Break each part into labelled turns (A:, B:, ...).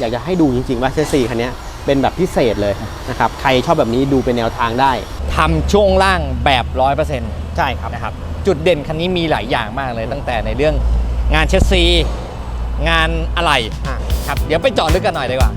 A: อยากจะให้ดูจริงๆว่าเชสซีคันเนี้ยเป็นแบบพิเศษเลยนะครับใครชอบแบบนี้ดูเป็นแนวทางได้
B: ทำช่วงล่างแบบ100%
A: ใช่ครับ
B: นะครับจุดเด่นคันนี้มีหลายอย่างมากเลย ตั้งแต่ในเรื่องงานเชสซี งานอะไหล่
A: อะ
B: ครับเดี๋ยวไปเจาะลึกกันหน่อยดีกว่า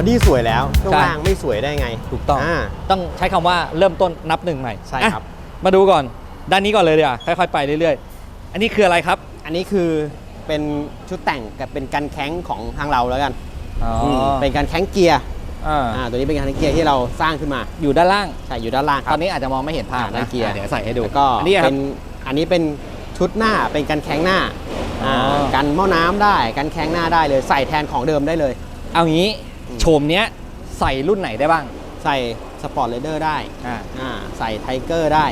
A: อดี้สวยแล้วช่วง
B: ใช่
A: ล่างไม่สวยได้ไง
B: ถูกต้อง
A: อ่า
B: ต้องใช้คำว่าเริ่มต้นนับหนึ่งใหม่
A: ใช่ครับ
B: อะมาดูก่อนด้านนี้ก่อนเลยดีกว่าค่อย ๆ ไปเรื่อยๆ อันนี้คืออะไรครับ
A: อันนี้คือเป็นชุดแต่งกับเป็นกันแข้งของทางเราแล้วกัน
B: อ๋อ
A: มเป็นการแข้งเกียร์
B: อ่า
A: อ่าตัวนี้เป็นการแข้งเกียร์ที่เราสร้างขึ้นมา
B: อยู่ด้านล่าง
A: ใช่อยู่ด้านล่างค
B: ต
A: รั
B: อบนนี้อาจจะมองไม่เห็นภาพ
A: อ่าด้า
B: นะ
A: นเกียร์
B: อะเดี๋ยวใส่ให้ดู
A: แล้วก็
B: อันนี้ครั
A: เป็
B: บ
A: นอันนี้เป็นชุดหน้าเป็นกันแข้งหน้า
B: อ๋ออ่า
A: กันหม้อน้ำได้กันแข้งหน้าได้เลยใส่แทนของเดิมได้เลย
B: เอางี้
A: อืม
B: โฉมเนี้ยใส่รุ่นไหนได้บ้าง
A: ใส่สปอร์ตเลเดอร์ได้
B: อ่า
A: อ่าใส่ไทเกอร์ได้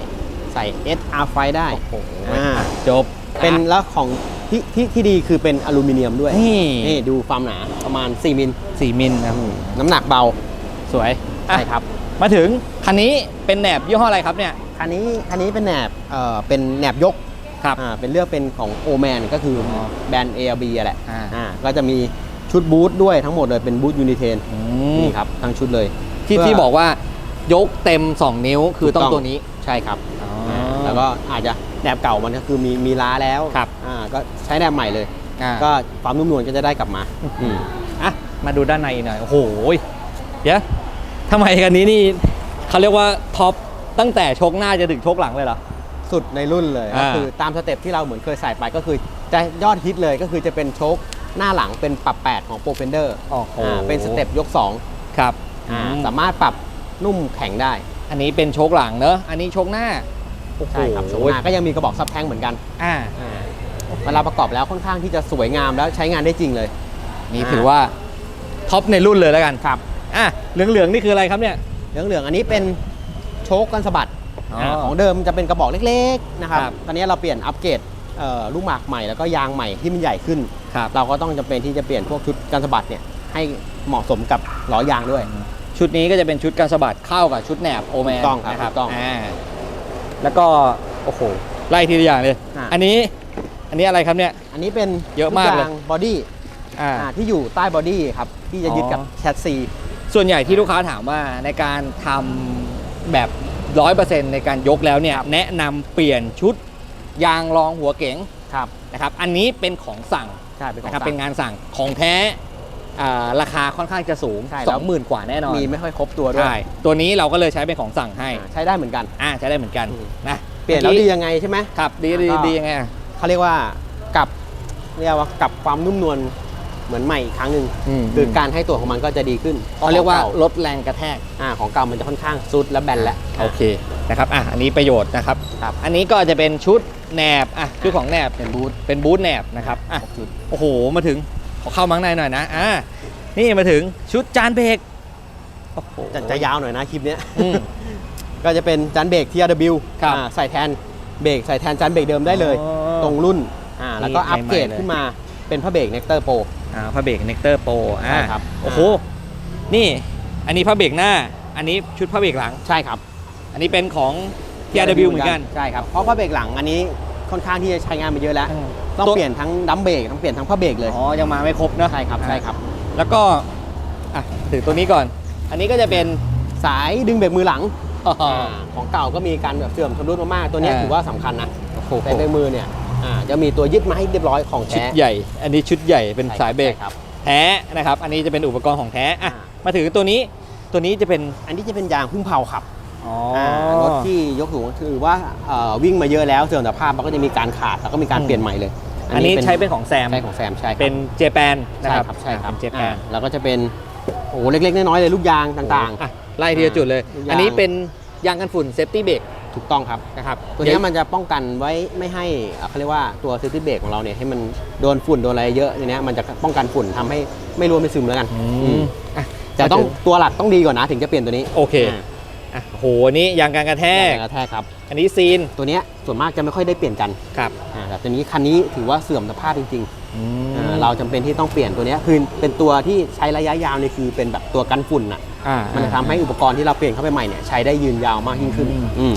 A: ใส่ SR ไฟได้
B: โอ้โห
A: อ่า
B: จบ
A: เป็นแล้วของที่ที่ที่ดีคือเป็นอลูมิเนียมด้วย
B: นี่
A: นี่ดูความหนาประมาณ 4 มิล
B: สี่มิลนะครับ
A: น้ำหนักเบา
B: สวยอะ
A: ใช่ครับ
B: มาถึงคันนี้เป็นแหนบยี่ห้ออะไรครับเนี่ย
A: คันนี้คันนี้เป็นแหนบเอ่อเป็นแหนบยก
B: ครับ
A: อ่าเป็นเลือกเป็นของโอแมนก็คืออ
B: อ
A: แบรนด์ ARB อะแหละ
B: อ่า
A: อ่าก็จะมี ชุดบูทด้วยทั้งหมดเลยเป็นบูทยูนิเทน
B: อืม
A: นี่ครับทั้งชุดเลย
B: ที่
A: เพื่
B: ที่บอกว่ายกเต็ม 2 นิ้วคือต้องตัวนี้
A: ใช่ครับ
B: อ๋อา
A: แล้วก็อาจจะแหนบเก่ามันก็คือมีมีล้าแล้ว
B: ครับ
A: อ่าก็ใช้แหนบใหม่เลย
B: อ่า
A: ก็ความนุ่มนวลก็จะได้กลับมาอืม
B: อะมาดูด้านในหน่อยโอ้โหเดี๋ยวทำไมคันนี้นี่เขาเรียกว่าท็อปตั้งแต่โชกหน้าจะถึงโชกหลังเลยเหรอ
A: สุดในรุ่นเลย
B: อ่า
A: ก็คือตามสเต็ปที่เราเหมือนเคยใส่ไปก็คือจะยอดฮิตเลยก็คือจะเป็นโชค หน้าหลังเป็นปรับ 8 ของโปรเฟนเดอร์
B: โอ้โห
A: เป็นสเต็ปยก 2
B: ครับ
A: อ่า
B: อืม
A: สามารถปรับนุ่มแข็งได้
B: อันนี้เป็นโชกหลังเนอะอันนี้โชกหน้าโอ้โห
A: ใช่ครับโชคหน้าก็ยังมีกระบอกซับแท้งเหมือนกัน
B: อ่า
A: อ่าเวลาประกอบแล้วค่อนข้างที่จะสวยงามแล้วใช้งานได้จริงเลย
B: นี่
A: อ่า
B: ถือว่าท็อปในรุ่นเลยแล้วกัน
A: ครับ
B: อะเหลืองๆนี่คืออะไรครับเนี่ย
A: เหลืองๆอันนี้เป็นโชคกันสะบัด
B: อ๋ออ่า
A: ของเดิมจะเป็นกระบอกเล็กๆนะครับ
B: ครับ
A: ตอนนี้เราเปลี่ยนอัปเกรดเอ่อ ลูกหมากใหม่แล้วก็ยางใหม่ที่มันใหญ่ขึ้น
B: ครับ
A: เราก็ต้องจำเป็นที่จะเปลี่ยนพวกชุดกันสะบัดเนี่ยให้เหมาะสมกับล้อยางด้วย
B: ชุดนี้ก็จะเป็นชุดการสะบัดเข้ากับชุดแหนบโอแมน
A: ถูกต้องครับ
B: นะ
A: ถูกต้องา
B: แล้วก็โอ้โหไล่ทีละอย่างเลย
A: อะ
B: อันนี้อันนี้อะไรครับเนี่ย
A: อันนี้เป็น
B: เยอะมากเลย
A: งบอดี้
B: อ่า
A: อ่าที่อยู่ใต้บอดี้ครับที่จะยึดกับ
B: อ๋อ
A: แชสซี
B: ส่วนใหญ่ที่ลูกค้าถามว่าในการทำแบบร้อยเปอร์เซ็นต์ในการยกแล้วเนี่ยแนะนำเปลี่ยนชุด ยางรองหัวเก๋ง
A: ครับ
B: นะครับ อันนี้เป็นของสั่ง
A: ใช่เป็นของ
B: นะครับ
A: สั่ง
B: เป็นงานสั่งของแท้อ่าราคาค่อนข้างจะสูง
A: ใช่
B: ส
A: แล้
B: อ
A: ว
B: งหมื่นกว่าแน่นอน
A: มีไม่ค่อยครบตัวด้วย
B: ใช่ตัวนี้เราก็เลยใช้เป็นของสั่งให้
A: อ่าใช้ได้เหมือนกัน
B: อ่าใช้ได้เหมือนกัน
A: อืม
B: นะ
A: เปลี่ยนแล้วดียังไงใช่ไหม
B: ครับดีดี
A: ก็
B: ดียังไงอะ
A: เขาเรียกว่ากลับเรียกว่ากลับความนุ่มนวลเหมือนใหม่อีกครั้งหนึ่ง
B: อืม
A: คือการให้ตัวของมันก็จะดีขึ้น
B: เขาเรียกว่า
A: ของ
B: ลดแรงกระแทก
A: อ่าของเก่ามันจะค่อนข้างซุดและแบนแล้ว
B: โอเค นะครับอะอันนี้ประโยชน์นะครับ
A: ครับ
B: อันนี้ก็จะเป็นชุดแหนบอะชุดของแหนบเป็นบูทเป็นบูทแหนบนะครับอะ
A: จุด
B: โอ้โหมาถึงขอเข้ามังในหน่อยนะอ่านี่มาถึงชุดจานเบรกโอ้โห
A: จะจะยาวหน่อยนะคลิปเนี้ย
B: อืม
A: ก็จะเป็นจานเบรก TRW
B: ครับ
A: อ่าใส่แทนเบรกใส่แทนจานเบรกเดิมได้เลย
B: อ๋อ
A: ตรงรุ่นอ่าแล้วก็
B: นี่
A: อัปเกรด
B: ใหม่ๆเลย
A: ขึ้นมาเป็นพระเบรก Nectar Pro
B: อ่าพระเบรกเนกเตอร์โปรอ่า
A: ใช่ครับ
B: โอ้โหนี่อันนี้พระเบรกหน้า อันนี้ชุดพระเบรกหลัง
A: ใช่ครับ
B: อั นนี้เป็นของ TRW เหมือนกัน
A: ใช่ครับ เพราะพระเบรกหลังอันนี้ค่อนข้างที่จะใช้งานมาเยอะแล้ว ต้อง
B: ตัว
A: เปลี่ยนทั้งดัมเบรกต้องเปลี่ยนทั้งพระเบรกเลย
B: อ๋อยังมาไม่ครบเนอะ
A: ใช่ครับใช่ครับ
B: แล้วก็อะถึงตัวนี้ก่อน อันนี้ก็จะเป็น
A: สายดึงเบรกมือหลัง
B: อ๋อ
A: อ่าของเก่าก็มีการแบบเสื่อมชำรุดมากๆตัวเนี้ย
B: อ่า
A: ถือว่าสำคัญนะ
B: โอ้โห
A: แต่เบรกมือเนี่ยอ่าจะมีตัวยึดมาให้เรียบร้อยของ
B: ชุด
A: แท้
B: ใหญ่ อันนี้ชุดใหญ่เป็น
A: ใช่
B: สายเบรก
A: ใช่ครับ
B: แท้นะครับ อันนี้จะเป็นอุปกรณ์ของแท้อะ
A: อ่า
B: มาถึงตัวนี้ตัวนี้จะเป็น
A: อันนี้จะเป็นยางพึ่งเผาขับ
B: อ๋อ
A: อ่ารถที่ยกสูงถือว่าเอ่อวิ่งมาเยอะแล้วเสื่อมสภาพมันก็จะมีการขาดแล้วก็มีการเปลี่ยนใหม่เลย
B: อันนี้ใช้เป็นของแซม
A: ใช่ของแซมใช่ครับ
B: เป็นเจแปนนะ
A: ใช่
B: ครับ
A: ครับใช่ครับ
B: เป็นเจแปน
A: อ่าแล้วก็จะเป็นโอ้โหเล็กๆน้อยๆเลยลูกยางต่าง
B: อะไล่ทีละจุดเลย
A: ยาง
B: อันนี้เป็นยางกันฝุ่นเซฟตี้เบรก
A: ถูกต้องครับ
B: นะครับ
A: ตัวเนี้ยมันจะป้องกันไว้ไม่ให้เอ่อเขาเรียกว่าตัวซิตี้เบรกของเราเนี่ยให้มันโดนฝุ่นโดนอะไรเยอะอย่างเนี้ยมันจะป้องกันฝุ่นทำให้ไม่รวมไม่ซึมแล้วกัน
B: อื
A: อื
B: ม
A: ม
B: อะ
A: แต่ต้องตัวหลักต้องดีก่อนนะถึงจะเปลี่ยนตัวนี้
B: โอเค
A: อ่า
B: อะโหอันนี้ยางการกระแทก
A: แรงกระแทกครับ
B: อันนี้ซีน
A: ตัวเนี้ยส่วนมากจะไม่ค่อยได้เปลี่ยนกัน
B: ครับ
A: อ่าแต่ตัวนี้คันนี้ถือว่าเสื่อมสภาพจริงๆอ่าเราจำเป็นที่ต้องเปลี่ยนตัวเนี้ยคือเป็นตัวที่ใช้ระยะยาวเนี่ยคือเป็นแบบตัวกันฝุ่นอะ
B: อ่า
A: มันจะทำให้อุปกรณ์ที่เราเปลี่ยนเข้าไปใหม่เนี่ยใช้ได้ยืนยาวมากยิ่งขึ้น
B: อืม
A: อืม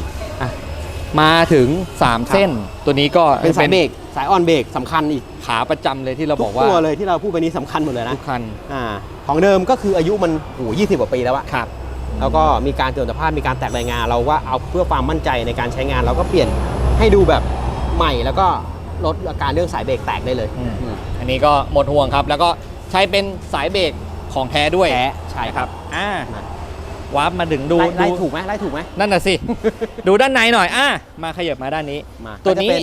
B: มาถึง 3
A: ครับ
B: เส้น ตัวนี้ก็
A: เป็นสายเบรกสายออนเบรกสำคัญอีก
B: ขาประจำเลยที่เรา
A: ทุ
B: บอก
A: ก
B: ว่า
A: ตัวเลยที่เราพูดไปนี้สำคัญหมดเลยนะ
B: ทุกคัน
A: อ่าของเดิมก็คืออายุมันโอ้ยี่สิบกว่าปีแล้วอะ
B: ครับ
A: แล้วก็มีการเสื่อมสภาพมีการแตกรายงาน เราว่าเอาเพื่อความมั่นใจในการใช้งาน เราก็เปลี่ยนให้ดูแบบใหม่แล้วก็ลดอาการเรื่องสายเบรกแตกได้เลย
B: อืม
A: อืม
B: อันนี้ก็หมดห่วงครับ แล้วก็ใช้เป็นสายเบรกของแท้ด้วย
A: แท้ใช่
B: นะ
A: ค
B: ค
A: รั
B: รั
A: บบ
B: อ่า
A: นะ
B: วาร์ปมาถึงดู
A: ไล่ไล่
B: ดู
A: ถูกไหมไล่ถูกไหม
B: นั่นน่ะสิ ดูด้านในหน่อยอะมาขยับมาด้านนี้
A: มา
B: ตัวนี้
A: ก็จะเป็น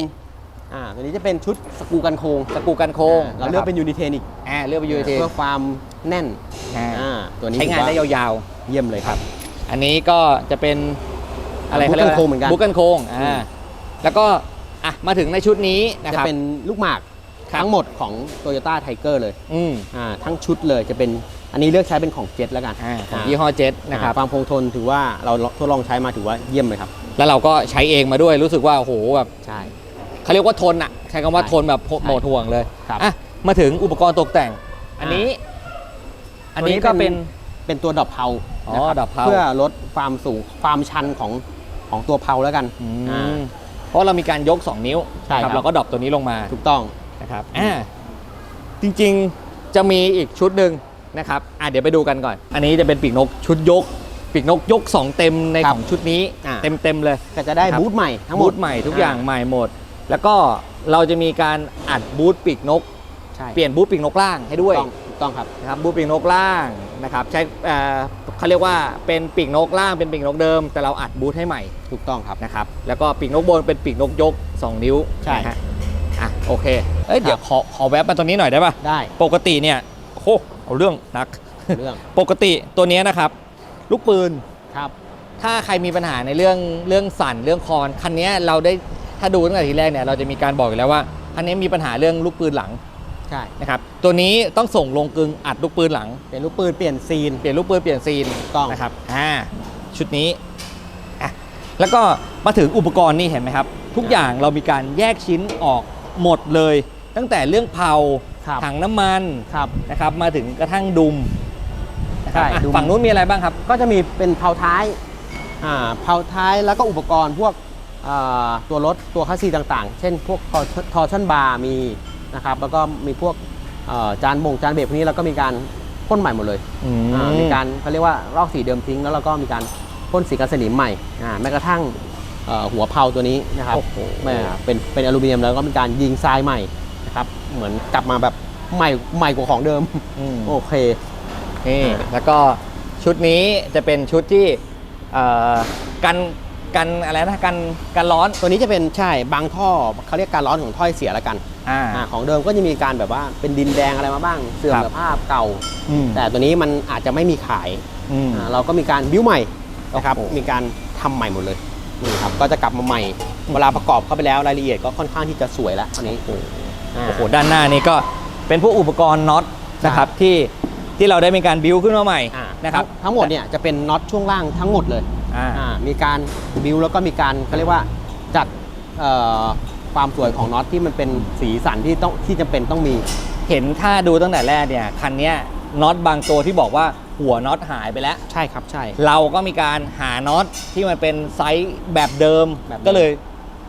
A: อ่าตัวนี้จะเป็นชุดสกรูกันโค้ง
B: สกรูกันโค้ง
A: เราเลือกเป็นยูนิเทนอีก
B: อ่าเลือกเป็นยูนิเท
A: เพื่อความแน่น
B: อ่า
A: อ่าตัวนี้
B: ใช้งานได้
A: ถือว่
B: ยาว
A: เยี่ยมเลยครับ
B: ๆอันนี้ก็จะเป็นอะไร
A: บุกกันโค้งเหมือนกัน
B: บุกกันโค้งอ่า
A: อืม
B: แล้วก็อะมาถึงในชุดนี้นะ
A: จะ
B: ครับ
A: เป็นลูกหมาก
B: ครับ
A: ทั้งหมดของ Toyota Tiger เลย
B: อืม
A: อ่าทั้งชุดเลยจะเป็นอันนี้เลือกใช้เป็นของเจ็ตแล้วกัน
B: อ่าของยี่ห้อเจ็ตนะครับ
A: อ่าความคงทนถือว่าเราทดลองใช้มาถือว่าเยี่ยมเลยครับ
B: แล้วเราก็ใช้เองมาด้วยรู้สึกว่าโอ้โหแบบ
A: ใช่
B: เขาเรียกว่าทนอะใช้คำว่า
A: ใช่
B: ทนแบบหมดห่วงเลย
A: ครับ
B: อะมาถึงอุปกรณ์ตกแต่ง อันนี้ อันนี้ก็เป็น
A: เป็นตัวดอกเพา
B: อ๋อ
A: นะครับ
B: ดอกเพา
A: เพื่อลดความสูงความชันของของตัวเพาแล้วกัน
B: อื
A: อ่าม
B: เพราะเรามีการยก 2 นิ้ว
A: ใช่ครับ
B: เราก็ดรอปตัวนี้ลงมา
A: ถูกต้อง
B: นะครับอ่าจริงๆจะมีอีกชุดหนึ่งนะครับอะเดี๋ยวไปดูกันก่อน อันนี้จะเป็นปีกนกชุดยกปีกนกยก 2 เต็มใน
A: ครั
B: ข
A: บ
B: องชุดนี้
A: อ่า
B: เต็มเต็มๆเลย
A: ก็จะได้
B: นะครับ
A: บูทใหม่ทั้งหม
B: บู
A: ด
B: ทใหม่ทุกอย่างใหม่หมด แล้วก็เราจะมีการอัดบูทปีกนก
A: ใช่
B: เปลี่ยนบูทปีกนกล่างให้ด้วย
A: ถูกต้องถูกต้องครับ
B: นะครับบูทปีกนกล่างนะครับใช้เอ่อเขาเรียกว่าเป็นปีกนกล่างเป็นปีกนกเดิม แต่เราอัดบูทให้ใหม่
A: ถูกต้องครับ
B: นะครับแล้วก็ปีกนกบนเป็นปีกนกยก 2 นิ้ว
A: ใช่
B: นะฮะอะโอเคเอ้ยเดี๋ยวขอขอแวะมาตรงนี้หน่อยได้ป่ะ
A: ได้
B: ปกติเนี่ยโอ้โหเอาเรื่องนัก
A: เรื่อง
B: ปกติตัวเนี้ยนะครับ ลูกปืน
A: ครับ
B: ถ้าใครมีปัญหาในเรื่องเรื่องสั่นเรื่องคอนคันเนี้ยเราได้ ถ้าดูตั้งแต่ทีแรกเนี่ยเราจะมีการบอกอยู่แล้วว่าคันนี้มีปัญหาเรื่องลูกปืนหลัง
A: ใช่
B: นะครับตัวนี้ต้องส่งลงกึงอัดลูกปืนหลัง
A: เป็นลูกปืนเปลี่ยนซีน
B: เปลี่ยนลูกปืนเปลี่ยนซีน
A: ต้อง
B: นะครับอ่าชุดนี้อะแล้วก็มาถึงอุปกรณ์นี่เห็นไหมครับ ทุกอย่างเรามีการแยกชิ้นออกหมดเลย ตั้งแต่เรื่องเผา
A: ครับ
B: ถังน้ำมัน
A: ครับ
B: นะครับมาถึงกระทั่งดุมนะครับ
A: ใช่
B: อะ
A: ดุม
B: ฝั่งนู้นมีอะไรบ้างครับ
A: ก็จะมีเป็นเพาท้ายอ่าเพาท้ายแล้วก็อุปกรณ์พวกอ่า ตัวรถตัวคัสซีต่างๆ เช่นพวกทอชั่นบาร์มีนะครับแล้วก็มีพวกเอ่อจานบ่งจานเบรกพวกนี้เราก็มีการพ่นใหม่หมดเลยอ่ามีการเขาเรียกว่าลอกสีเดิมทิ้ง แล้วเราก็มีการพ่นสีกันสนิมใหม่อ่าแม้กระทั่งเอ่อหัวเพาตัวนี้นะครับ
B: โอ้โห
A: แม่เป็นเป็นอลูมิเนียมแล้วก็มีการยิงทรายใหม่นะครับเหมือนกลับมาแบบใหม่ใหม่กว่าของเดิม
B: อืม
A: โอเค
B: นี่แล้วก็ชุดนี้จะเป็นชุดที่เอ่อกัน กันอะไรนะกันกันร้อน
A: ตัวนี้จะเป็นใช่บางท่อเขาเรียกการร้อนของท่อไอเสียแล้วกัน
B: อ่า
A: อาของเดิมก็จะมีการแบบว่าเป็นดินแดงอะไรมาบ้าง เสื่อม
B: ครับ
A: สภาพเก่า
B: อืม
A: แต่ตัวนี้มันอาจจะไม่มีขาย
B: อืม
A: อ่าเราก็มีการบิ้วใหม่นะครับ
B: โอ้โห
A: มีการทำใหม่หมดเลยนี่ครับก็จะกลับมาใหม่เวลาประกอบเข้าไปแล้วรายละเอียดก็ค่อนข้างที่จะสวยแล้วอันนี้า
B: โอ้โหด้านหน้านี้ก็เป็นพวกอุปกรณ์น็อตนะครับที่ที่เราได้มีการบิวขึ้นมาใหม่
A: อ่า
B: นะครับ
A: ทั้งทั้งหมดเนี่ยจะเป็นน็อตช่วงล่างทั้งหมดเลย
B: อ่า
A: อ่ามีการบิ้วแล้วก็มีการเขาเรียกว่าจัดเอ่อความสวยของน็อตที่มันเป็นสีสันที่ต้องที่จำเป็นต้องมี
B: เห็นถ้าดูตั้งแต่แรกเนี่ยคันเนี้ยน็อตบางตัวที่บอกว่าหัวน็อตหายไปแล้ว
A: ใช่ครับใช่
B: เราก็มีการหาน็อตที่มันเป็นไซส์แบบเดิม
A: แบบเดิม
B: ก็เลย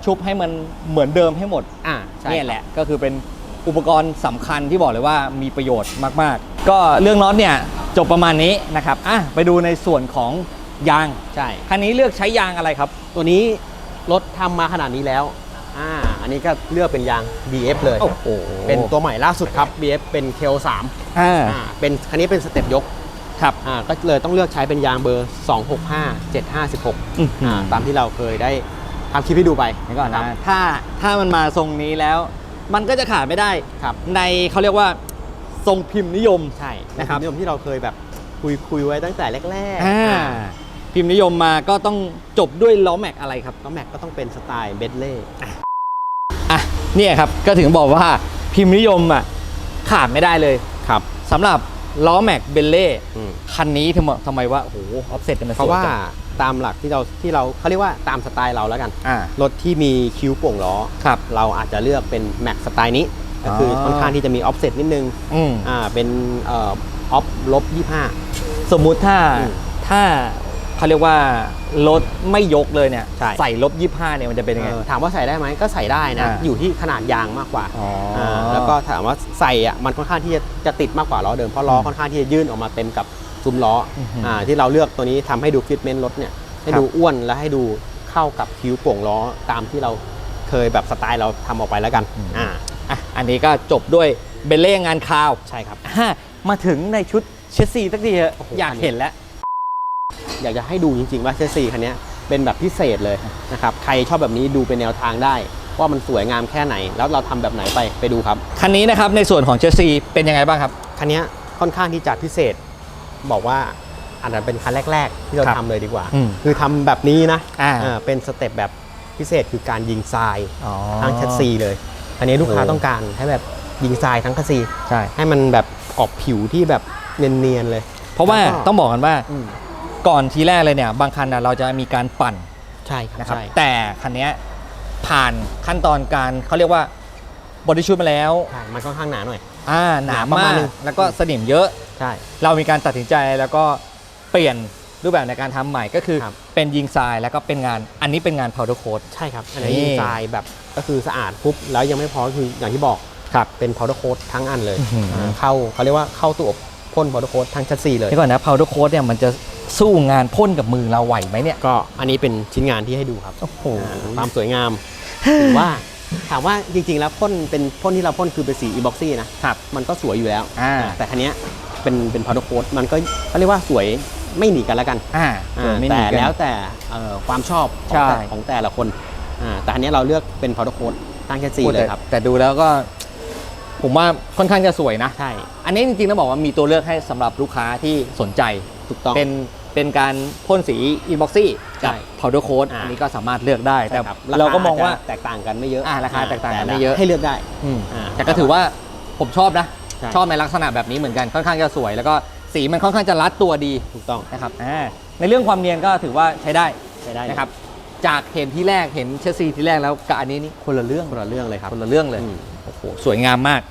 B: ชุบให้มันเหมือนเดิมให้หมด
A: อ่าใช่
B: เนี่ยแหละก็คือเป็นอุปกรณ์สำคัญที่บอกเลยว่ามีประโยชน์มาก ๆ ก็เรื่องน็อตเนี่ยจบประมาณนี้นะครับอะไปดูในส่วนของ ยาง
A: ใช่
B: คันนี้เลือกใช้ยางอะไรครับ
A: ตัวนี้รถทำมาขนาดนี้แล้วอ่าอันนี้ก็เลือกเป็นยาง BF เลย
B: โอ้โห
A: เป็นตัวใหม่ล่าสุดครับ BF เป็น KO 3
B: อ่า
A: อ่าเป็นคันนี้เป็นสเต็ปยก
B: ครับ
A: อ่าก็เลยต้องเลือกใช้เป็นยางเบอร์ 265 75
B: อืม
A: 16อ่าตามที่เราเคยได้ทำคลิปให้ดูไป
B: เดี๋ยวก่อน
A: ครั
B: นะ
A: บ
B: ถ้าถ้ามันมาทรงนี้แล้ว มันก็จะขาดไม่ได้
A: ครับ
B: ในเขาเรียกว่าทรงพิมพ์นิยม
A: ใช่
B: นะครับ
A: นิยมที่เราเคยแบบคุยคุยไว้ตั้งแต่แรก
B: อ่า
A: อ่า
B: พิมพ์นิยมมาก็ต้องจบด้วยล้อแม็กอะไรครับ
A: ก็แม็กก็ต้องเป็นสไตล์เบดเล่
B: อะเนี่ยครับก็ถึงบอกว่าพิมพ์นิยมอะขาดไม่ได้เลย
A: ครับ
B: สำหรับล้อแม็กเบลเล่
A: อืม
B: คันนี้ทำไมทำไมว่าโอ้โหออฟเซ็ตมันสวย
A: เพราะว่า
B: จัง
A: ตามหลักที่เราที่เราเขาเรียกว่าตามสไตล์เราแล้วกัน
B: อ่าร
A: ถที่มีคิ้วโป่งล้อ
B: ครับ
A: เราอาจจะเลือกเป็นแม็กสไตล์นี้ ก็คืออ
B: อ
A: ค่อนข้างที่จะมีออฟเซ็ตนิดนึง
B: อืม
A: อ่า เป็นเออฟลบยี่ห้า
B: สมมุติถ้า
A: อืม
B: ถ้า เขาเรียกว่ารถไม่ยกเลยเนี่ย
A: ใช่
B: ใส่ลบยี่ห้าเนี่ยมันจะเป็นยังไง
A: ถามว่าใส่ได้ไหมก็ใส่ได้นะ
B: อ่า
A: อยู่ที่ขนาดยางมากกว่า
B: อ๋ออ่า
A: แล้วก็ถามว่าใส่อะมันค่อนข้างที่จะจะติดมากกว่าล้อเดิมเพราะล้อ
B: อืม
A: ค่อนข้างที่จะยื่นออกมาเต็มกับซุ้มล้ออ
B: อหืออ่
A: อ่าที่เราเลือกตัวนี้ทำให้ดูฟิตเมนต์รถเนี่ยให้
B: ครับ
A: ดูอ้วนและให้ดูเข้ากับคิ้วโป่งล้อตามที่เราเคยแบบสไตล์เราทำออกไปแล้วกันอ่า
B: อะอันนี้ก็จบด้วยเบลเล่งานคราว
A: ใช่ครับ
B: อะมาถึงในชุดเชสซีสักทีเถอะ
A: โอ้โห
B: อยากเห็นแล้ว
A: อยากจะให้ดูจริง ๆ ว่าเชสซีคันเนี้ยเป็นแบบพิเศษเลยนะครับใครชอบแบบนี้ดูเป็นแนวทางได้ ว่ามันสวยงามแค่ไหน แล้วเราทำแบบไหนไปไปดูครับ
B: คันนี้นะครับในส่วนของเชสซีเป็นยังไงบ้างครับ
A: คันเนี้ยค่อนข้างที่จะพิเศษ บอกว่าอันนั้นเป็นคันแรก ๆ ที่เรา
B: ครับ
A: ทำเลยดีกว่า
B: อืม
A: คือทำแบบนี้นะ
B: อ่า
A: เออเป็นสเต็ปแบบพิเศษคือการยิงทราย
B: อ๋อ
A: ทั้งแชสซีเลย อันนี้ลูกค้า
B: โอ้
A: ต้องการให้แบบยิงทรายทั้งแชสซี
B: ใช่
A: ให้มันแบบออกผิวที่แบบเนียนๆเลย
B: เพราะว่า
A: แล้วก็
B: ต้องบอกกันว่า
A: อืม
B: ก่อนทีแรกเลยเนี่ยบางคันนะเราจะมีการปั่น
A: ใช่ครับ
B: นะครับ
A: ใช่
B: แต่คันเนี้ยผ่านขั้นตอนการเขาเรียกว่าบอดี้ชูดมาแล้ว
A: ใช่มันค่อนข้างหนาหน่อย
B: อ่าหนา
A: ประมา
B: มา
A: ณ
B: ก
A: นึง
B: แล้วก็สนิมเยอะ
A: ใช่
B: เรามีการตัดสินใจแล้วก็เปลี่ยนรูปแบบในการทำใหม่ก็คือ
A: ครับ
B: เป็นยิงทรายแล้วก็เป็นงานอันนี้เป็นงาน powder coat
A: ใช่ครับ อันนี้
B: นี่
A: ยิงทรายแบบก็คือสะอาดปุ๊บแล้วยังไม่พอก็คืออย่างที่บอก
B: ครับ
A: เป็น powder coat ทั้งอันเลย
B: อื้อหืออ่า
A: เข้าเขาเรียกว่าเข้าตัวอบพ่น powder coat ทั้งแชสซีเลย
B: เดี๋ยวก่อนนะ powder coat เนี่ยมันจะ สู้งานพ่นกับมือเราไหวไหมเนี่ย
A: ก็อันนี้เป็นชิ้นงานที่ให้ดูครับ
B: โอ้โห
A: อ่าความสวยงามถือว่าถามว่าจริงๆแล้วพ่นเป็นพ่นที่เราพ่นคือเป็นสีอีบ็อกซี่นะครับมันก็สวยอยู่แล้ว
B: อ่า
A: อ่าแต่คันเนี้ยเป็นเป็น powder coat มันก็เขาเรียกว่าสวยไม่หนีกันแล้วกัน
B: อ่า
A: อ่า
B: ไม่ห
A: แต่
B: นีกัน
A: แล้วแต่เอ่อความชอบของ
B: ใช่
A: แต่ของแต่ละคนอ่าแต่อันเนี้ยเราเลือกเป็น powder coat ทั้งแชสซี
B: โอ้
A: เล
B: แต่
A: ยครับ
B: แต่ดูแล้วก็ผมว่าค่อนข้างจะสวยนะ
A: ใช่
B: อันนี้จริงๆต้องบอกว่ามีตัวเลือกให้สำหรับลูกค้าที่สนใจ
A: ถูกต้อง
B: เป็น เป็นการพ่นสีอีบ็อกซี่กับ
A: ใช่
B: powder coat
A: อ่า
B: อันนี้ก็สามารถเลือกได้ แต่
A: ใช่ครับ
B: เราก็มองว่า
A: จจะแตกต่างกันไม่เยอะ
B: อ่าราคาแตกต่างกันไม่เยอะ
A: ให้เลือกได้
B: อืม
A: อ่า
B: แต่ก็ถือว่าผมชอบนะ
A: ใช่
B: ชอบในลักษณะแบบนี้เหมือนกันค่อนข้างจะสวย แล้วก็สีมันค่อนข้างจะรัดตัวดี
A: ถูกต้อง
B: นะครับอ่าในเรื่องความเนียนก็ถือว่าใช้ได้
A: ใช้ได้เลย
B: นะครับจากเห็นที่แรกเห็นเชสซีที่แรกแล้วกับอันนี้นี่คนละเรื่อง
A: คนละเรื่องเลยครับ
B: คนละเรื่องเลย
A: อืม
B: โอ้โหสวยงามมาก